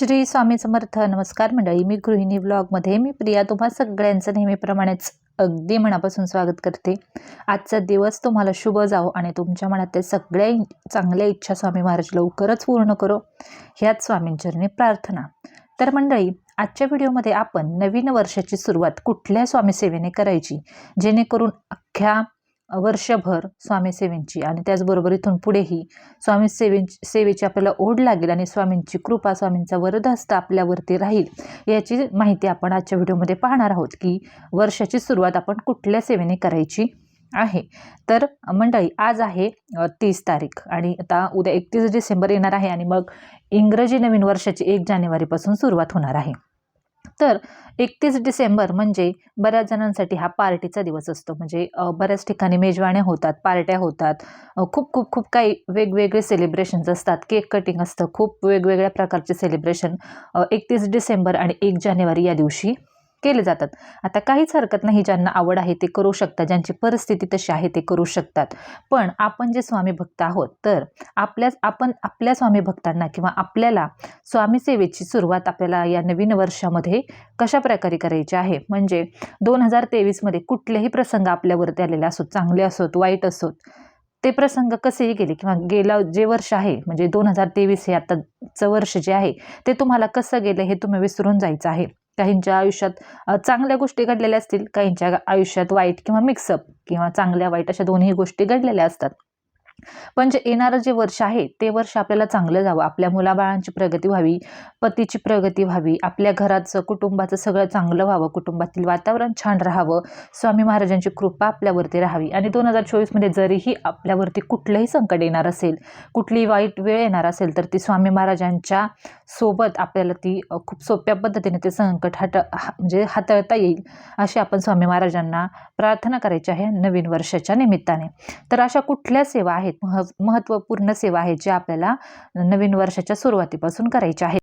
श्री स्वामी समर्थ. नमस्कार मंडळी मी गृहिणी ब्लॉगमध्ये मी प्रिया. तुम्हा सगळ्यांचं नेहमीप्रमाणेच अगदी मनापासून स्वागत करते. आजचा दिवस तुम्हाला शुभ जावो आणि तुमच्या मनातल्या सगळ्या चांगल्या इच्छा स्वामी महाराज लवकरच पूर्ण करो ह्याच स्वामींचरणी प्रार्थना. तर मंडळी आजच्या व्हिडिओमध्ये आपण नवीन वर्षाची सुरुवात कुठल्या स्वामी सेवेने करायची? जेणेकरून अख्ख्या वर्षभर स्वामी सेवेंची आणि त्याचबरोबर इथून पुढेही स्वामी सेवे सेवेची आपल्याला ओढ लागेल आणि स्वामींची कृपा स्वामींचा वरदहस्त आपल्यावरती राहील याची माहिती आपण आजच्या व्हिडिओमध्ये पाहणार आहोत की वर्षाची सुरुवात आपण कुठल्या सेवेने करायची आहे. तर मंडळी आज आहे तीस तारीख आणि आता उद्या एकतीस डिसेंबर येणार आहे आणि मग इंग्रजी नवीन वर्षाची एक जानेवारीपासून सुरुवात होणार आहे. तर एकतीस डिसेंबर म्हणजे बऱ्याच जणांसाठी हा पार्टीचा दिवस असतो. म्हणजे बऱ्याच ठिकाणी मेजवाण्या होतात पार्ट्या होतात. खूप खूप खूप काही वेगवेगळे सेलिब्रेशन्स असतात. केक कटिंग असतं. खूप वेगवेगळ्या प्रकारचे सेलिब्रेशन एकतीस डिसेंबर आणि एक जानेवारी या दिवशी. केले जातात. आता काहीच हरकत नाही ज्यांना आवड आहे ते करू शकतात ज्यांची परिस्थिती तशी आहे ते करू शकतात. पण आपण जे स्वामी भक्त आहोत तर आपल्याच आपण आपल्या स्वामी भक्तांना किंवा आपल्याला स्वामी सेवेची सुरुवात आपल्याला या नवीन वर्षामध्ये कशा प्रकारे करायची आहे? म्हणजे दोन हजार तेवीसमध्ये कुठलेही प्रसंग आपल्यावरती आलेले असोत चांगले असोत वाईट असोत ते प्रसंग कसेही गेले किंवा गेला जे वर्ष आहे म्हणजे दोन हजार तेवीस हे आताचं वर्ष जे आहे ते तुम्हाला कसं गेलं हे तुम्ही विसरून जायचं आहे. काहींच्या आयुष्यात चांगल्या गोष्टी घडलेल्या असतील काहींच्या आयुष्यात वाईट किंवा मिक्सअप किंवा चांगल्या वाईट अशा दोन्ही गोष्टी घडलेल्या असतात. पण जे येणारं जे वर्ष आहे ते वर्ष आपल्याला चांगलं जावं. आपल्या मुलाबाळांची प्रगती व्हावी पतीची प्रगती व्हावी आपल्या घराचं कुटुंबाचं सगळं चांगलं व्हावं कुटुंबातील वातावरण छान राहावं. स्वामी महाराजांची कृपा आपल्यावरती राहावी. आणि दोन हजार चोवीसमध्ये जरीही आपल्यावरती कुठलंही संकट येणार असेल कुठलीही वाईट वेळ येणार असेल तर ती स्वामी महाराजांच्या सोबत आपल्याला ती खूप सोप्या पद्धतीने ते संकट हट म्हणजे हाताळता येईल अशी आपण स्वामी महाराजांना प्रार्थना करायची आहे नवीन वर्षाच्या निमित्ताने. तर अशा कुठल्या सेवा आहेत? मह महत्त्वपूर्ण सेवा आहेत ज्या आपल्याला नवीन वर्षाच्या सुरुवातीपासून करायच्या आहेत.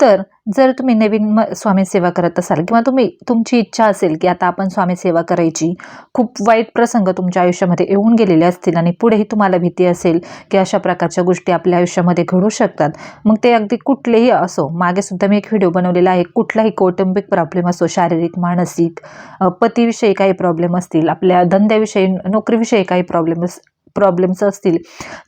तर जर तुम्ही नवीन म स्वामी सेवा करत असाल किंवा तुम्ही तुमची इच्छा असेल की आता आपण स्वामी सेवा करायची खूप वाईट प्रसंग तुमच्या आयुष्यामध्ये येऊन गेलेले असतील आणि पुढेही तुम्हाला भीती असेल की अशा प्रकारच्या गोष्टी आपल्या आयुष्यामध्ये घडू शकतात मग ते अगदी कुठलेही असो. मागे सुद्धा मी एक व्हिडिओ बनवलेला आहे. कुठलाही कौटुंबिक प्रॉब्लेम असो शारीरिक मानसिक पतीविषयी काही प्रॉब्लेम असतील आपल्या धंद्याविषयी नोकरीविषयी काही प्रॉब्लेम प्रॉब्लेम्स असतील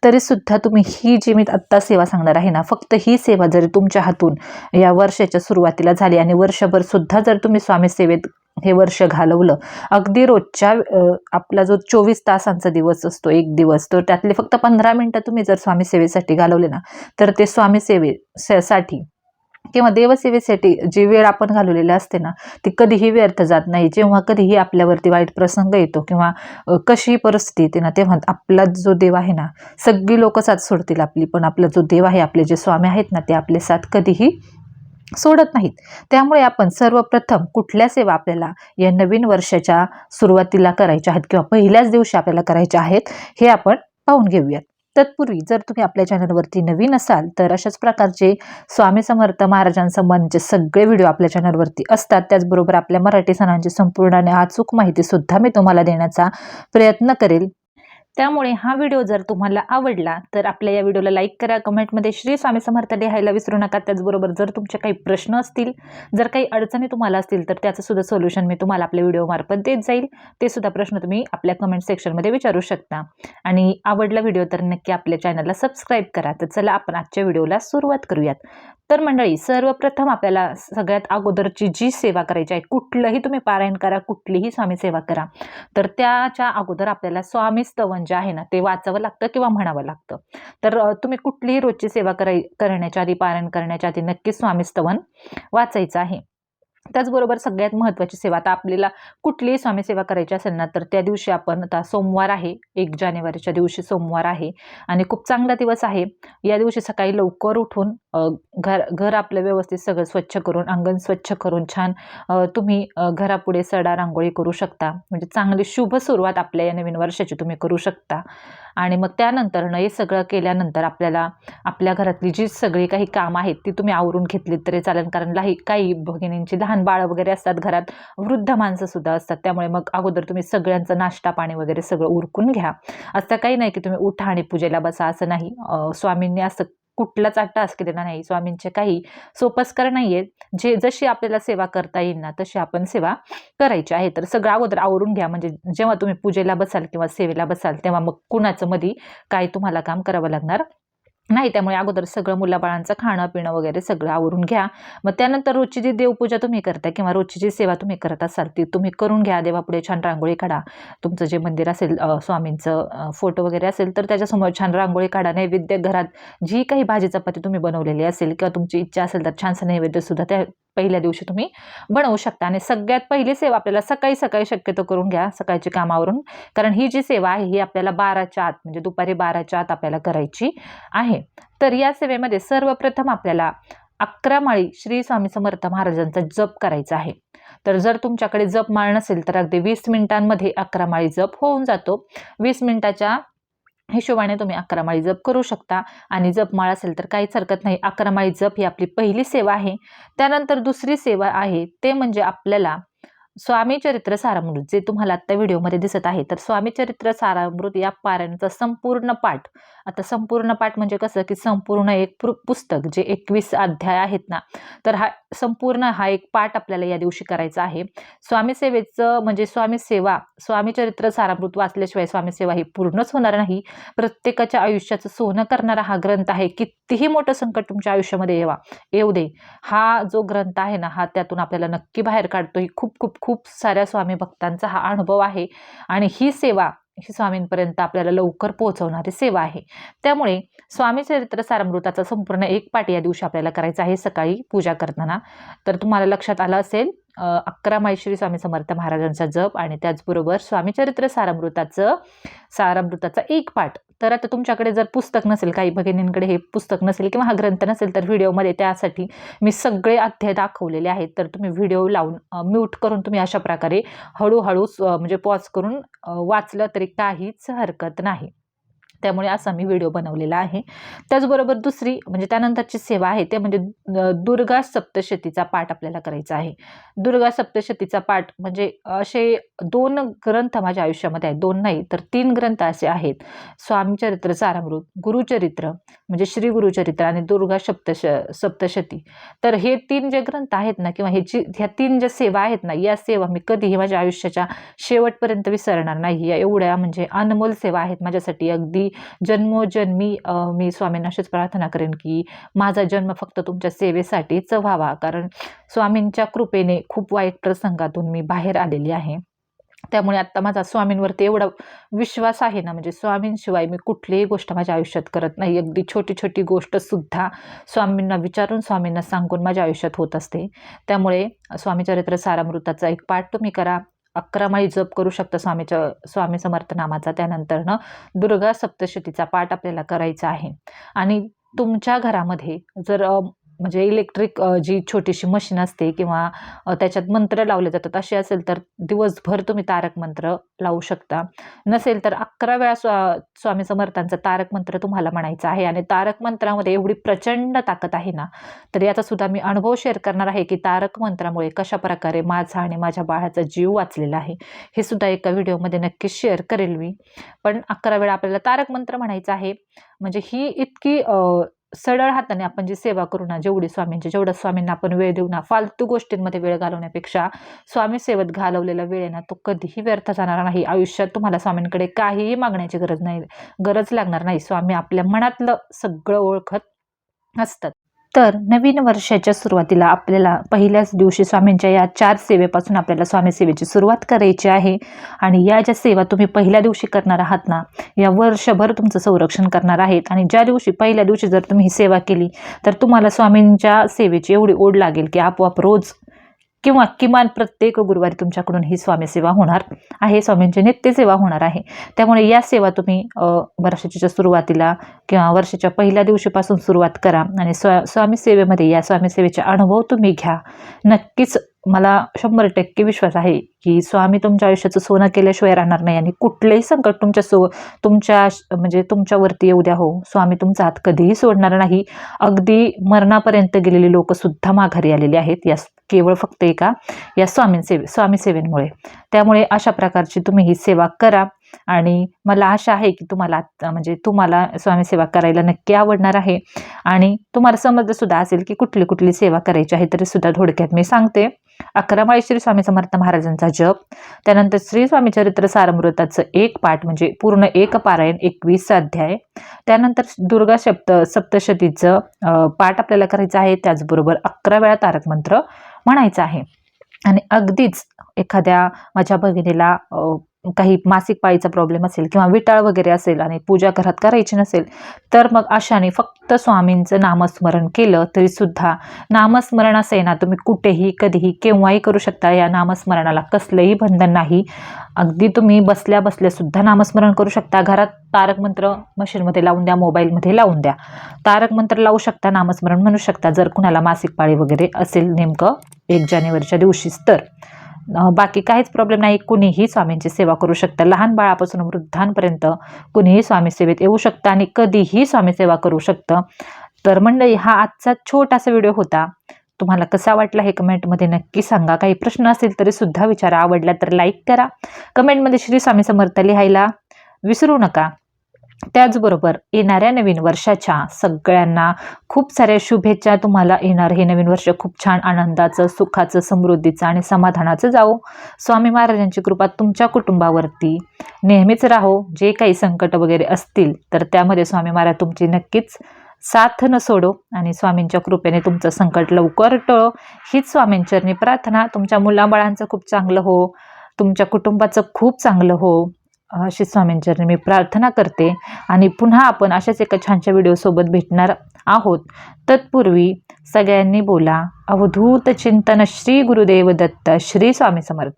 तरीसुद्धा तुम्ही ही जी मी आत्ता सेवा सांगणार आहे ना फक्त ही सेवा जरी तुमच्या हातून या वर्षाच्या सुरुवातीला झाली आणि वर्षभर सुद्धा जर तुम्ही स्वामी सेवेत हे वर्ष घालवलं अगदी रोजच्या आपला जो चोवीस तासांचा दिवस असतो एक दिवस तर त्यातले फक्त पंधरा मिनटं तुम्ही जर स्वामी सेवेसाठी घालवले ना तर ते स्वामी सेवे साठी किंवा देवसेवेसाठी जी वेळ आपण घालवलेली असते ना ती कधीही व्यर्थ जात नाही. जेव्हा कधीही आपल्यावरती वाईट प्रसंग येतो किंवा कशी परिस्थिती येते ना तेव्हा आपला जो देव आहे ना सगळी लोक साथ सोडतील आपली. पण आपला जो देव आहे आपले जे स्वामी आहेत ना ते आपले साथ कधीही सोडत नाहीत. त्यामुळे आपण सर्वप्रथम कुठल्या सेवा आपल्याला या नवीन वर्षाच्या सुरुवातीला करायच्या आहेत किंवा पहिल्याच दिवशी आपल्याला करायच्या आहेत हे आपण पाहून घेऊयात. तत्पूर्वी जर तुम्ही आपल्या चॅनलवरती नवीन असाल तर अशाच प्रकारचे स्वामी समर्थ महाराजांसंबंधीचे सगळे व्हिडिओ आपल्या चॅनलवरती असतात. त्याचबरोबर आपल्या मराठी सणांची संपूर्ण आणि अचूक माहितीसुद्धा मी तुम्हाला देण्याचा प्रयत्न करेल. त्यामुळे हा व्हिडिओ जर तुम्हाला आवडला तर आपल्या या व्हिडिओला लाईक करा. कमेंटमध्ये श्री स्वामी समर्थ लिहायला विसरू नका. त्याचबरोबर जर तुमचे काही प्रश्न असतील जर काही अडचणी तुम्हाला असतील तर त्याचं सुद्धा सोल्युशन मी तुम्हाला आपल्या व्हिडिओमार्फत देत जाईल. ते सुद्धा प्रश्न तुम्ही आपल्या कमेंट सेक्शनमध्ये विचारू शकता. आणि आवडला व्हिडिओ तर नक्की आपल्या चॅनलला सबस्क्राईब करा. तर चला आपण आजच्या व्हिडिओला सुरुवात करूयात. तर मंडळी सर्वप्रथम आपल्याला सगळ्यात अगोदरची जी सेवा करायची आहे कुठलंही तुम्ही पारायण करा कुठलीही स्वामी सेवा करा तर त्याच्या अगोदर आपल्याला स्वामी स्तवन जे आहे ना ते वाचावं लागतं किंवा म्हणावं लागतं. तर तुम्ही कुठलीही रोजची सेवा कराय करण्याच्या आधी पारायण करण्याच्या आधी नक्कीच स्वामी स्तवन वाचायचं आहे. त्याचबरोबर सगळ्यात महत्त्वाची सेवा आता आपल्याला कुठलीही स्वामी सेवा करायची असेल ना तर त्या दिवशी आपण आता सोमवार आहे एक जानेवारीच्या दिवशी सोमवार आहे आणि खूप चांगला दिवस आहे. या दिवशी सकाळी लवकर उठून घर घर आपलं व्यवस्थित सगळं स्वच्छ करून अंगण स्वच्छ करून छान तुम्ही घरापुढे सडा रांगोळी करू शकता. म्हणजे चांगली शुभ सुरुवात आपल्या या नवीन वर्षाची तुम्ही करू शकता. आणि मग त्यानंतर न हे सगळं केल्यानंतर आपल्याला आपल्या घरातली जी सगळी काही कामं आहेत ती तुम्ही आवरून घेतलीत तरी चालेल. कारण लाही काही भगिनींची लहान बाळं वगैरे असतात घरात वृद्ध माणसंसुद्धा असतात. त्यामुळे मग अगोदर तुम्ही सगळ्यांचं नाश्ता पाणी वगैरे सगळं उरकून घ्या. असं काही नाही की तुम्ही उठा आणि पूजेला बसा असं नाही. स्वामींनी असं कुठलाच टास्क केलेला नाही स्वामींचे काही सोपस्कर नाही आहेत जे जशी आपल्याला सेवा करता येईल ना तशी आपण सेवा करायची आहे. तर सगळं अगोदर आवरून घ्या. म्हणजे जेव्हा तुम्ही पूजेला बसाल किंवा सेवेला बसाल तेव्हा मग कुणाचं मध्ये काय तुम्हाला काम करावं लागणार? नाही त्यामुळे अगोदर सगळं मुलाबाळांचं खाणं पिणं वगैरे सगळं आवरून घ्या. मग त्यानंतर रोजची जी देवपूजा तुम्ही करता किंवा रोजची जी सेवा तुम्ही करत असाल ती तुम्ही करून घ्या. देवापुढे छान रांगोळी काढा. तुमचं जे मंदिर असेल स्वामींचं फोटो वगैरे असेल तर त्याच्यासमोर छान रांगोळी काढा. नैवेद्य घरात जी काही भाजी चपाती तुम्ही बनवलेली असेल किंवा तुमची इच्छा असेल तर छानसं नैवेद्यसुद्धा त्या पहिल्या दिवशी तुम्ही बनवू शकता. आणि सगळ्यात पहिली सेवा आपल्याला सकाळी सकाळी शक्यतो करून घ्या सकाळची कामावरून. कारण ही जी सेवा आहे ही आपल्याला बाराच्या आत म्हणजे दुपारी बाराच्या आत आपल्याला करायची आहे. तर या सेवेमध्ये सर्वप्रथम आपल्याला अकरा माळी श्री स्वामी समर्थ महाराजांचा जप करायचा आहे. तर जर तुमच्याकडे जप माळ नसेल तर अगदी वीस मिनिटांमध्ये अकरा माळी जप होऊन जातो. वीस मिनिटाच्या हिशोबाने तुम्ही अकरा माळी जप करू शकता. आणि जप माळ असेल तर काहीच हरकत नाही. अकरा माळी जप ही आपली पहिली सेवा आहे. त्यानंतर दुसरी सेवा आहे. ते म्हणजे आपल्याला स्वामी चरित्र सारामृत जे तुम्हाला आत्ता व्हिडिओमध्ये दिसत आहे तर स्वामी चरित्र सारामृत या पारायणाचा संपूर्ण पाठ. आता संपूर्ण पाठ म्हणजे कसं की संपूर्ण एक पु पुस्तक जे एकवीस अध्याय आहेत ना तर हा संपूर्ण हा एक पाठ आपल्याला या दिवशी करायचा आहे. स्वामी सेवेचं म्हणजे स्वामी सेवा स्वामी चरित्र सारामृत वाचल्याशिवाय स्वामीसेवा ही पूर्णच होणार नाही. प्रत्येकाच्या आयुष्याचं सोनं करणारा हा ग्रंथ आहे. कितीही मोठं संकट तुमच्या आयुष्यामध्ये येवा येऊ दे. हा जो ग्रंथ आहे ना हा त्यातून आपल्याला नक्की बाहेर काढतो ही खूप खूप खूप साऱ्या स्वामी भक्तांचा हा अनुभव आहे. आणि ही सेवा ही स्वामींपर्यंत आपल्याला लवकर पोहोचवणारी सेवा आहे. त्यामुळे स्वामी चरित्र सारामृताचा संपूर्ण एक पाठ या दिवशी आपल्याला करायचा आहे सकाळी पूजा करताना. तर तुम्हाला लक्षात आलं असेल अकरा माहेश्वरी स्वामी समर्थ महाराजांचा जप आणि त्याचबरोबर स्वामी चरित्र सारामृताचं सारामृताचा एक पाठ. तर आता तुमच्याकडे जर पुस्तक नसेल काही भगिनींकडे हे पुस्तक नसेल किंवा हा ग्रंथ नसेल तर व्हिडिओमध्ये त्यासाठी मी सगळे अध्याय दाखवलेले आहेत. तर तुम्ही व्हिडिओ लावून म्यूट करून तुम्ही अशा प्रकारे हळूहळू म्हणजे पॉज करून वाचलं तरी काहीच हरकत नाही. त्यामुळे असा मी व्हिडिओ बनवलेला आहे. त्याचबरोबर दुसरी म्हणजे त्यानंतरची सेवा आहे ते म्हणजे दुर्गा सप्तशतीचा पाठ आपल्याला करायचा आहे. दुर्गा सप्तशतीचा पाठ म्हणजे असे दोन ग्रंथ माझ्या आयुष्यामध्ये आहेत. दोन नाही तर तीन ग्रंथ असे आहेत. स्वामीचरित्र सारामृत गुरुचरित्र म्हणजे श्री गुरुचरित्र आणि दुर्गा सप्तश सप्तशती. तर हे तीन जे ग्रंथ आहेत ना किंवा ह्याची ह्या तीन ज्या सेवा आहेत ना या सेवा मी कधीही माझ्या आयुष्याच्या शेवटपर्यंत विसरणार नाही. या एवढ्या म्हणजे अनमोल सेवा आहेत माझ्यासाठी. अगदी जन्मोजन्मी मी स्वामींना अशीच प्रार्थना करेन की माझा जन्म फक्त तुमच्या सेवेसाठीच व्हावा. कारण स्वामींच्या कृपेने खूप वाईट प्रसंगातून मी बाहेर आलेली आहे. त्यामुळे आत्ता माझा स्वामींवरती एवढा विश्वास आहे ना म्हणजे स्वामींशिवाय मी कुठलीही गोष्ट माझ्या आयुष्यात करत नाही. अगदी छोटी छोटी गोष्टसुद्धा स्वामींना विचारून स्वामींना सांगून माझ्या आयुष्यात होत असते. त्यामुळे स्वामी चरित्र सारामृताचा एक पाठ तुम्ही करा. अकरा माळी जप करू शकता स्वामीच्या स्वामी समर्थ नामाचा. त्यानंतरनं दुर्गा सप्तशतीचा पाठ आपल्याला करायचा आहे. आणि तुमच्या घरामध्ये जर म्हणजे इलेक्ट्रिक जी छोटीशी मशीन असते किंवा त्याच्यात मंत्र लावले जातात असे असेल तर दिवसभर तुम्ही तारक मंत्र लावू शकता. नसेल तर अकरा वेळा स्वा स्वामी समर्थांचा तारक मंत्र तुम्हाला म्हणायचा आहे आणि तारक मंत्रामध्ये एवढी प्रचंड ताकद आहे ना तर याचा सुद्धा मी अनुभव शेअर करणार आहे की तारक मंत्रामुळे कशा प्रकारे माझा आणि माझ्या बाळाचा जीव वाचलेला आहे हे सुद्धा एका व्हिडिओमध्ये नक्की शेअर करेल मी. पण अकरा वेळा आपल्याला तारक मंत्र म्हणायचं आहे म्हणजे ही इतकी सरळ हाताने आपण जी सेवा करू ना जेवढी स्वामींची जेवढा स्वामींना आपण वेळ देऊ ना फालतू गोष्टींमध्ये वेळ घालवण्यापेक्षा स्वामी सेवेत घालवलेला वेळ आहे ना तो कधीही व्यर्थ जाणार नाही. आयुष्यात तुम्हाला स्वामींकडे काहीही मागण्याची गरज नाही गरज लागणार नाही. स्वामी आपल्या मनातलं सगळं ओळखत असतात. तर नवीन वर्षाच्या सुरुवातीला आपल्याला पहिल्याच दिवशी स्वामींच्या या चार सेवेपासून आपल्याला स्वामी सेवेची सुरुवात करायची आहे. आणि या ज्या सेवा तुम्ही पहिल्या दिवशी करणार आहात ना या वर्षभर तुमचं संरक्षण करणार आहेत. आणि ज्या दिवशी पहिल्या दिवशी जर तुम्ही ही सेवा केली तर तुम्हाला स्वामींच्या सेवेची एवढी ओढ लागेल की आपोआप रोज किंवा किमान प्रत्येक गुरुवारी तुमच्याकडून ही स्वामी सेवा होणार आहे. स्वामींची नित्य सेवा होणार आहे. त्यामुळे या सेवा तुम्ही वर्षाच्या सुरुवातीला किंवा वर्षाच्या पहिल्या दिवशीपासून सुरुवात करा आणि स्वा स्वामी सेवेमध्ये या स्वामी सेवेचा अनुभव तुम्ही घ्या. नक्कीच मला शंभर टक्के विश्वास आहे की स्वामी तुमच्या आयुष्याचं सोनं केल्याशिवाय राहणार नाही आणि कुठलेही संकट तुमच्या सो तुमच्या म्हणजे तुमच्यावरती येऊ द्या हो. स्वामी तुमचा हात कधीही सोडणार नाही. अगदी मरणापर्यंत गेलेली लोक सुद्धा माघारी आलेली आहेत. या केवळ फक्त एका या स्वामी सेवे स्वामी सेवेमुळे. त्यामुळे अशा प्रकारची तुम्ही ही सेवा करा आणि मला आशा आहे की तुम्हाला म्हणजे तुम्हाला स्वामी सेवा करायला नक्की आवडणार आहे. आणि तुम्हाला समजलं सुद्धा असेल की कुठली कुठली सेवा करायची आहे तरी सुद्धा थोडक्यात मी सांगते. अकरा श्री स्वामी समर्थ महाराजांचा जप. त्यानंतर श्री स्वामी चरित्र सारमृताचं एक पाठ म्हणजे पूर्ण एक पारायण एकवीस अध्याय. त्यानंतर दुर्गा सप्त सप्तशतीचं पाठ आपल्याला करायचं आहे. त्याचबरोबर अकरा वेळा तारक मंत्र म्हणायचं आहे. आणि अगदीच एखाद्या माझ्या भगिनीला काही मासिक पाळीचा प्रॉब्लेम असेल किंवा विटाळ वगैरे असेल आणि पूजा घरात करायची नसेल तर मग अशाने फक्त स्वामींचं नामस्मरण केलं तरी सुद्धा नामस्मरण असे ना तुम्ही कुठेही कधीही केव्हाही करू शकता. या नामस्मरणाला कसलंही बंधन नाही. अगदी तुम्ही बसल्या बसल्या सुद्धा नामस्मरण करू शकता. घरात तारक मंत्र मशीनमध्ये लावून द्या मोबाईलमध्ये लावून द्या. तारक मंत्र लावू शकता नामस्मरण म्हणू शकता जर कुणाला मासिक पाळी वगैरे असेल नेमकं. एक जानेवारीच्या दिवशीच. तर बाकी काहीच प्रॉब्लेम नाही. कुणीही स्वामींची सेवा करू शकतं. लहान बाळापासून वृद्धांपर्यंत कुणीही स्वामी सेवेत येऊ शकतं आणि कधीही स्वामी सेवा करू शकतं. तर मंडळी हा आजचा छोटासा व्हिडिओ होता. तुम्हाला कसा वाटला हे कमेंटमध्ये नक्की सांगा. काही प्रश्न असेल तरी सुद्धा विचारा. आवडला तर लाईक करा. कमेंटमध्ये श्री स्वामी समर्थ लिहायला विसरू नका. त्याचबरोबर येणाऱ्या नवीन वर्षाच्या सगळ्यांना खूप साऱ्या शुभेच्छा. तुम्हाला येणार हे नवीन वर्ष खूप छान आनंदाचं सुखाचं समृद्धीचं आणि समाधानाचं जावो. स्वामी महाराजांची कृपा तुमच्या कुटुंबावरती नेहमीच राहो. जे काही संकट वगैरे असतील तर त्यामध्ये स्वामी महाराज तुमची नक्कीच साथ न सोडो आणि स्वामींच्या कृपेने तुमचं संकट लवकर टळो. हीच स्वामींचरणी प्रार्थना. तुमच्या मुलाबाळांचं खूप चांगलं हो. तुमच्या कुटुंबाचं खूप चांगलं हो. अशी स्वामींचरणी मी प्रार्थना करते आणि पुन्हा आपण अशाच एका छानशा व्हिडिओसोबत भेटणार आहोत. तत्पूर्वी सगळ्यांनी बोला अवधूत चिंतन श्री गुरुदेव दत्त श्री स्वामी समर्थ.